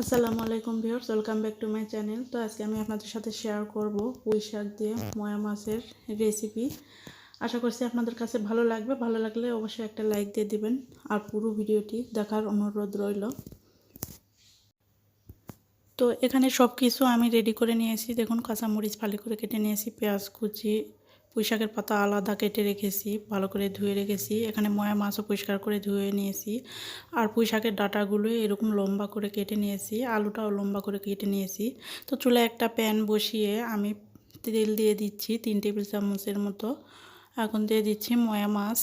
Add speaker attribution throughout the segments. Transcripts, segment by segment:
Speaker 1: আসসালামু আলাইকুম viewers, welcome back to my channel. তো আজকে আমি আপনাদের সাথে শেয়ার করব পুঁই শাক দিয়ে ময়া মাছের রেসিপি আশা করছি আপনাদের কাছে ভালো লাগবে। ভালো লাগলে অবশ্যই একটা লাইক দিয়ে দিবেন আর পুরো ভিডিওটি দেখার অনুরোধ রইল। তো এখানে সব কিছু আমি রেডি করে নিয়েছি। দেখুন কাঁচামরিচ ফালি করে কেটে নিয়েছি, পেঁয়াজ কুচি পুঁই শাকের পাতা আলাদা কেটে রেখেছি, ভালো করে ধুয়ে রেখেছি। এখানে ময়া মাছও পরিষ্কার করে ধুয়ে নিয়েছি। আর পুঁই শাকের ডাটাগুলো এরকম লম্বা করে কেটে নিয়েছি, আলুটাও লম্বা করে কেটে নিয়েছি। তো চুলে একটা প্যান বসিয়ে আমি তেল দিয়ে দিচ্ছি, তিন টেবিল চামচের মতো। এখন দিয়ে দিচ্ছি ময়া মাছ।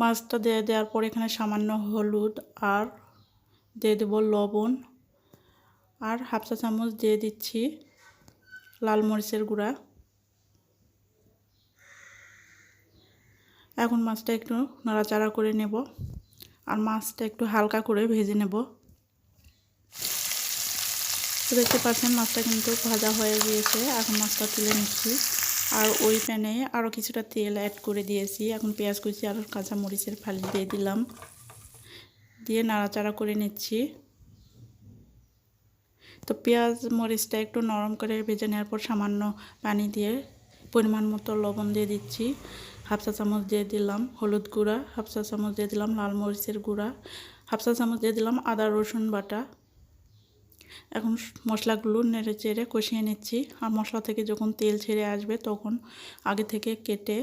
Speaker 1: মাছটা দিয়ে দেওয়ার পর এখানে সামান্য হলুদ আর দিয়ে দেবো লবণ। আর হাফ চা চামচ দিয়ে দিচ্ছি লাল মরিচের গুঁড়া। এখন মাছটা একটু নাড়াচাড়া করে নেব আর মাছটা একটু হালকা করে ভেজে নেব। তো দেখতে পাচ্ছেন মাছটা কিন্তু ভাজা হয়ে গিয়েছে, এখন মাছটা তুলে নিচ্ছি। আর ওই প্যানে আরও কিছুটা তেল অ্যাড করে দিয়েছি। এখন পেঁয়াজ কুচি আর কাঁচা মরিচের ফালি দিয়ে দিলাম। দিয়ে নাড়াচাড়া করে নিচ্ছি। তো পেঁয়াজ মরিচটা একটু নরম করে ভেজে নেওয়ার পর সামান্য পানি দিয়ে পরিমাণ মতো লবণ দিয়ে দিচ্ছি। হাফ চা চামচ দিয়ে দিলাম হলুদ গুঁড়া হাফ চা চামচ দিয়ে দিলাম লাল মরিচের গুঁড়া হাফ চা চামচ দিয়ে দিলাম আদা, রসুন বাটা। এখন মশলাগুলো নেড়ে চেড়ে কষিয়ে নিচ্ছি। আর মশলা থেকে যখন তেল ছেড়ে আসবে তখন আগে থেকে কেটে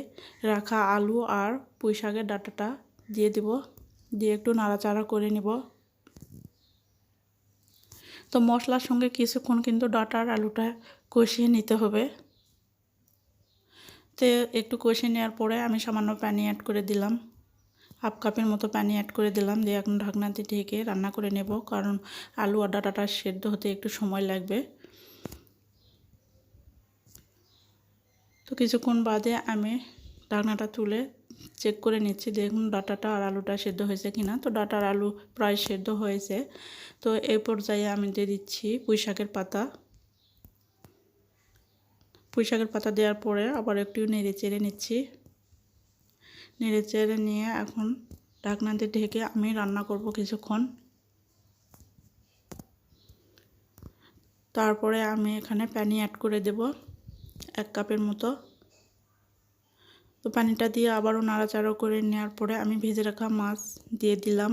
Speaker 1: রাখা আলু আর পুঁই শাকের ডাটাটা দিয়ে দিব। দিয়ে একটু নাড়াচাড়া করে নিব। তো মশলার সঙ্গে কিছুক্ষণ কিন্তু ডাটার আলুটা কষিয়ে নিতে হবে। তো একটু কষিয়ে নেওয়ার পরে আমি সামান্য পানি অ্যাড করে দিলাম। হাফ কাপের মতো পানি অ্যাড করে দিলাম। দিয়ে এখন ঢাকনাতে ঢেকে রান্না করে নেব। কারণ আলু আর ডাটাটা সেদ্ধ হতে একটু সময় লাগবে। তো কিছুক্ষণ বাদে আমি ঢাকনাটা তুলে চেক করে নিচ্ছি। দেখুন ডাটাটা আর আলুটা সেদ্ধ হয়েছে কিনা। তো ডাটার আলু প্রায় সেদ্ধ হয়েছে। তো এই পর্যায়ে আমি দিয়ে দিচ্ছি পুঁই শাকের পাতা। পুঁই শাকের পাতা দেওয়ার পরে আবার একটু নেড়ে চেড়ে নিচ্ছি। নেড়ে চেড়ে নিয়ে এখন ঢাকনাতে ঢেকে আমি রান্না করব কিছুক্ষণ। তারপরে আমি এখানে পানি অ্যাড করে দেব এক কাপের মতো। তো পানিটা দিয়ে আবারও নাড়াচাড়া করে নেওয়ার পরে আমি ভেজে রাখা মাছ দিয়ে দিলাম।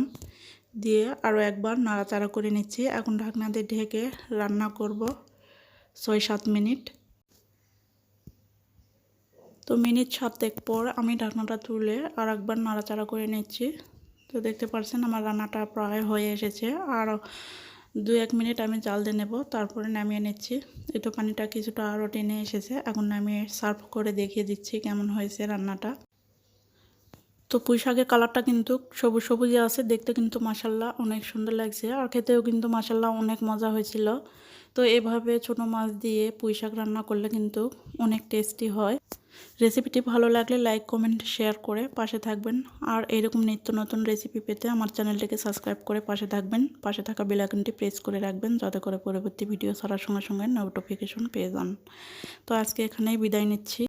Speaker 1: দিয়ে আরও একবার নাড়াচাড়া করে নিচ্ছি। এখন ঢাকনাতে ঢেকে রান্না করব ছয় সাত মিনিট। তো মিনিট সাতেক পর আমি ঢাকনাটা তুলে আর একবার নাড়াচাড়া করে নিচ্ছি। তো দেখতে পাচ্ছেন আমার রান্নাটা প্রায় হয়ে এসেছে। আর দু এক মিনিট আমি জাল দিয়ে নেব, তারপরে নামিয়ে নিচ্ছি। তো পানিটা কিছুটা আরও টেনে এসেছে, এখন নামিয়ে সার্ভ করে দেখিয়ে দিচ্ছি কেমন হয়েছে রান্নাটা। তো পুঁই শাকের কালারটা কিন্তু সবুজ সবুজে আছে, দেখতে কিন্তু মাসাল্লাহ অনেক সুন্দর লাগছে, আর খেতেও কিন্তু মাসাল্লাহ অনেক মজা হয়েছিল। তো এভাবে ছোটো মাছ দিয়ে পুঁই শাক রান্না করলে কিন্তু অনেক টেস্টি হয়। রেসিপিটি ভালো লাগলে লাইক কমেন্ট শেয়ার করে পাশে থাকবেন। আর এরকম নিত্য নতুন রেসিপি পেতে আমার চ্যানেলটিকে সাবস্ক্রাইব করে পাশে থাকবেন। পাশে থাকা বেলাইকনটি প্রেস করে রাখবেন যাতে করে পরবর্তী ভিডিও ছাড়ার সঙ্গে সঙ্গে নোটিফিকেশন পেয়ে যান। তো আজকে এখানেই বিদায় নিচ্ছি।